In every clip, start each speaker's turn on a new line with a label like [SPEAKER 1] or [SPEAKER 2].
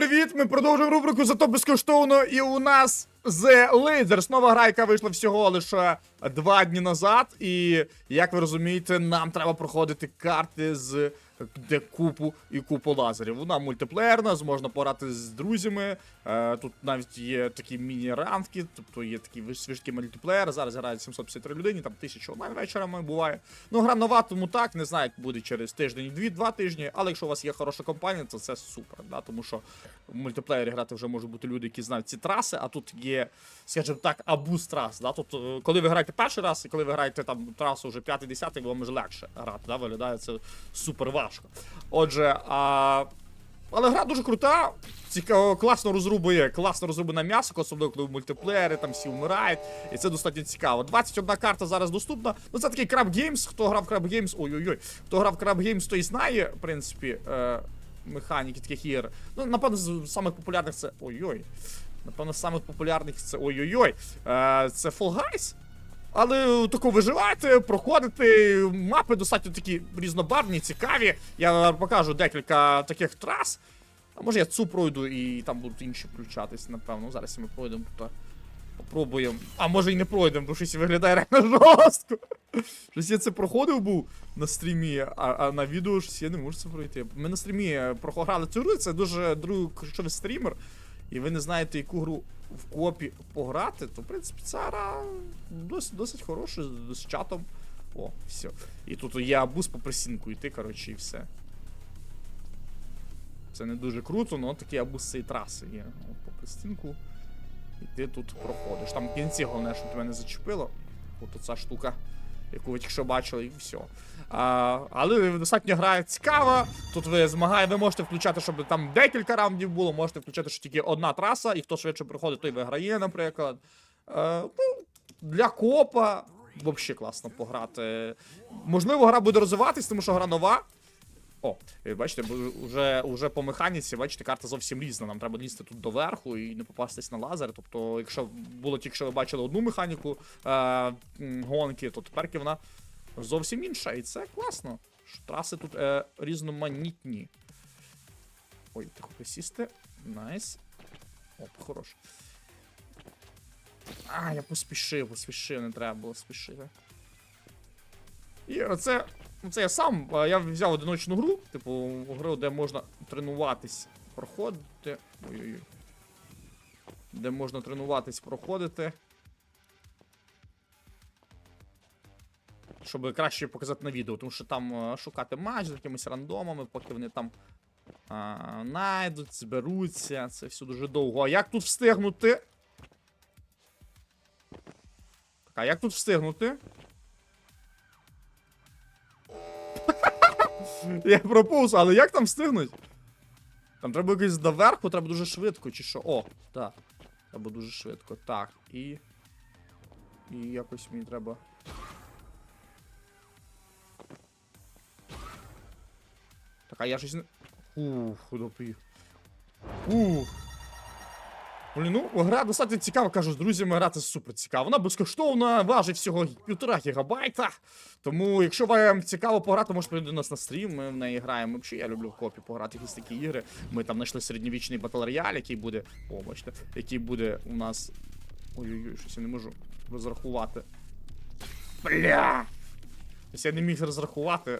[SPEAKER 1] привіт! Ми продовжуємо рубрику зато безкоштовно. І у нас The Lasers. Нова гра, яка вийшла всього лише два дні назад. І як ви розумієте, нам треба проходити карти з де купу і купу лазерів. Вона мультиплеєрна, зможна пограти з друзями. Е, тут навіть є такі міні-ранки, тобто є такий свіжкий мультиплеєр. Зараз грають 753 людині, там 1000 онлайн вечорами буває. Ну, гра нова, тому так, не знаю, як буде через тиждень, дві-два тижні. Але якщо у вас є хороша компанія, то це супер. Да? Тому що в мультиплеєрі грати вже можуть бути люди, які знають ці траси, а тут є, скажімо так, абуз трас. Да? Тобто, коли ви граєте перший раз, і коли ви граєте там трасу вже 5-10, вам вже легше грати. Да? Виглядає це супер важко. Отже, а. Але гра дуже крута, цікаво, класно розрубує, класно розрубане м'ясо, особливо коли мультиплеєри, там всі вмирають, і це достатньо цікаво. 21 карта зараз доступна. Ну це такий Crab Games, хто грав Crab Games, ой-ой-ой, хто грав Crab Games, той знає, в принципі, е, механіки таких ігор. Ну, напевно, з самих популярних це. Ой-ой. Напевно, з самих популярних це ой-ой-ой. Е, це Fall Guys. Але тако виживаєте, проходите, мапи достатньо такі різнобарвні, цікаві. Я покажу декілька таких трас. А може я цю пройду і там будуть інші включатись, напевно. Зараз ми пройдемо тут. Попробуємо. А може і не пройдемо, бо щось виглядає реально жорстко. Щось я це проходив був на стрімі, а, а на відео щось я не можу це пройти. Ми на стрімі програли цю гру, це дуже ключовий стрімер. І ви не знаєте, яку гру в копі пограти, то в принципі ця гра досить, досить хороша з, чатом. О, все. І тут є абуз по присінку йти, коротше, і все. Це не дуже круто, але такий абуз цієї траси є. От по присінку. І ти тут проходиш. Там в кінці головне, щоб тебе не зачепило. От оця штука, яку ви тільки що бачили, і все. А, але достатньо гра цікава. Тут ви змагає, ви можете включати, щоб там декілька раундів було, можете включати, що тільки одна траса, і хто швидше приходить, той виграє, наприклад. А, ну, для копа взагалі класно пограти. Можливо, гра буде розвиватись, тому що гра нова. О, бачите, бо вже, вже по механіці, бачите, карта зовсім різна. Нам треба лізти тут доверху і не попастись на лазер. Тобто, якщо було тільки що ви бачили одну механіку е, гонки, то тепер вона зовсім інша. І це класно. Траси тут е, різноманітні. Ой, тихо присісти. Найс. Оп, хорош. А, я поспішив, поспішив, не треба було спішити. І оце, оце я сам. Я взяв одиночну гру, типу, гру, де можна тренуватись, проходити. Ой-ой-ой. Де можна тренуватись, проходити. Щоб краще показати на відео, тому що там шукати матч з якимись рандомами, поки вони там а, найдуть, зберуться. Це все дуже довго. А як тут встигнути? Так, а як тут встигнути? Я проповз, але як там встигнуть? Там треба якось доверху, треба дуже швидко, чи що? О, так. Треба дуже швидко. Так, і. І якось мені треба. Так, а я щось не. Ух, допів. Ух. Блін, ну, гра достатньо цікава, кажу, з друзями грати супер цікаво. Вона безкоштовна, важить всього півтора гігабайта. Тому, якщо вам цікаво пограти, можете прийти до нас на стрім, ми в неї граємо. Взагалі, я люблю в копі пограти якісь такі ігри. Ми там знайшли середньовічний батл рояль, який буде. О, бачите, який буде у нас. Ой-ой-ой, щось я не можу розрахувати. Бля! Ось я не міг розрахувати.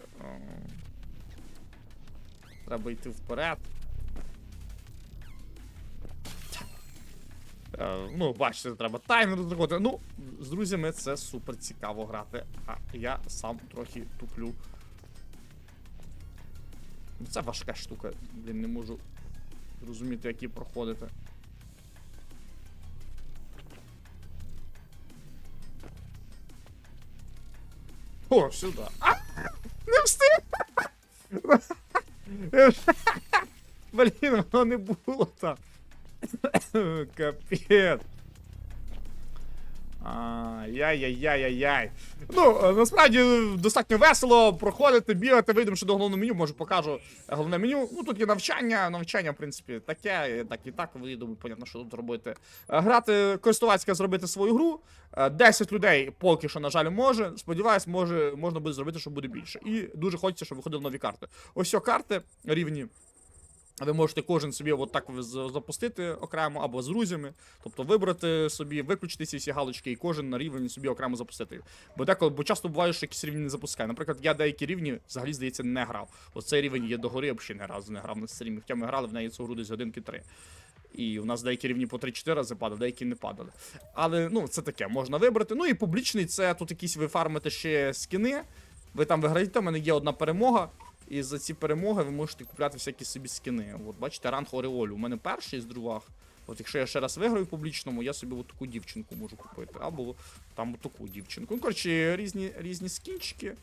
[SPEAKER 1] Треба йти вперед. Ну, бачите, треба таймер розрахувати. Ну, з друзями це супер цікаво грати. А я сам трохи туплю. Ну, Це важка штука, блін, не можу зрозуміти, як її проходити. О, сюди. А! Не встиг! Блін, воно не було там. Капець. Ай-яй-яй-яй-яй. Ну, е, насправді достатньо весело проходити, бігати, вийдемо ще до головного меню, може покажу головне меню. Ну тут є навчання, навчання, в принципі, таке, так і так, ви думаю, понятно, що тут робити. Е, Грати користувацька зробити свою гру. Е, 10 людей поки що, на жаль, може. Сподіваюсь, може, можна буде зробити, що буде більше. І дуже хочеться, щоб виходили нові карти. Ось карти рівні. Ви можете кожен собі от так запустити окремо або з друзями, тобто вибрати собі, виключити ці всі галочки і кожен на рівень собі окремо запустити. Бо деколи, бо часто буває, що якісь рівні не запускає. Наприклад, я деякі рівні взагалі здається не грав. Оцей рівень є догори, взагалі не разу не грав на стрімі. Хоча ми грали в неї цю гру десь годинки три. І у нас деякі рівні по 3-4 рази падали, деякі не падали. Але ну це таке, можна вибрати. Ну і публічний це тут якісь ви фармите ще скини. Ви там виграєте, у мене є одна перемога. І за ці перемоги ви можете купляти всякі собі скини. От бачите, ранг Ореолю. У мене перший з другах. От якщо я ще раз виграю в публічному, я собі от таку дівчинку можу купити. Або там от таку дівчинку. Ну, коротше, різні, різні скінчики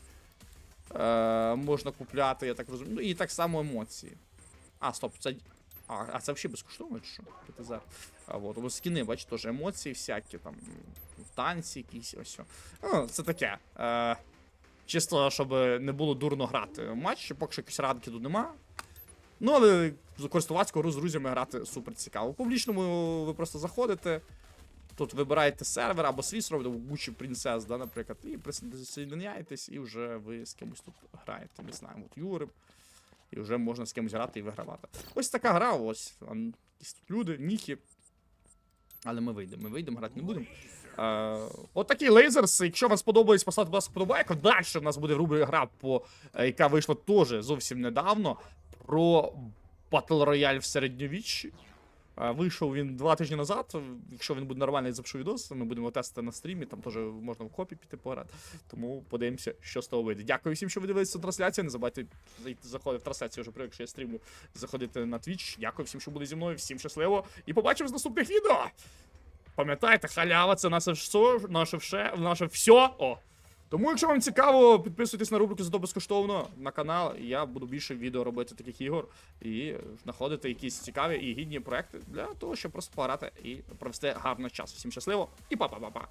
[SPEAKER 1] е, можна купляти, я так розумію. Ну і так само емоції. А, стоп, це. А, а це взагалі безкоштовно чи що? ПТЗ. А от, бо скіни, бачите, теж емоції всякі, там, танці якісь ось. Ну, це таке. Е, чисто, щоб не було дурно грати матч, поки що якісь ранки тут нема. Ну, але користувацьку гру з друзями грати супер цікаво. У публічному ви просто заходите, тут вибираєте сервер або свій робите, Gucci Princess, да, наприклад, і присоединяєтесь, і вже ви з кимось тут граєте. Не знаю, от Юрик. І вже можна з кимось грати і вигравати. Ось така гра, ось. Якісь тут люди, ніхи. Але ми вийдемо, ми вийдемо, грати не будемо. Е, от лейзерс. Якщо вам сподобалось, поставте, будь ласка, подобайку. Далі в нас буде рубрика гра, по, е, яка вийшла теж зовсім недавно. Про Battle Royale в середньовіччі. Вийшов він два тижні назад. Якщо він буде нормальний, запишу відос, ми будемо тестити на стрімі, там теж можна в копі піти пограти. Тому подивимося, що з того вийде. Дякую всім, що ви дивилися цю трансляцію. Не забувайте заходити в трансляцію вже, якщо я стрімлю, заходити на Twitch. Дякую всім, що були зі мною. Всім щасливо. І побачимо в наступних відео. Пам'ятайте, халява це наше все, наше все, наше все. О. Тому, якщо вам цікаво, підписуйтесь на рубрику зато безкоштовно на канал. Я буду більше відео робити таких ігор і знаходити якісь цікаві і гідні проекти для того, щоб просто пограти і провести гарний час. Всім щасливо і па-па-па-па.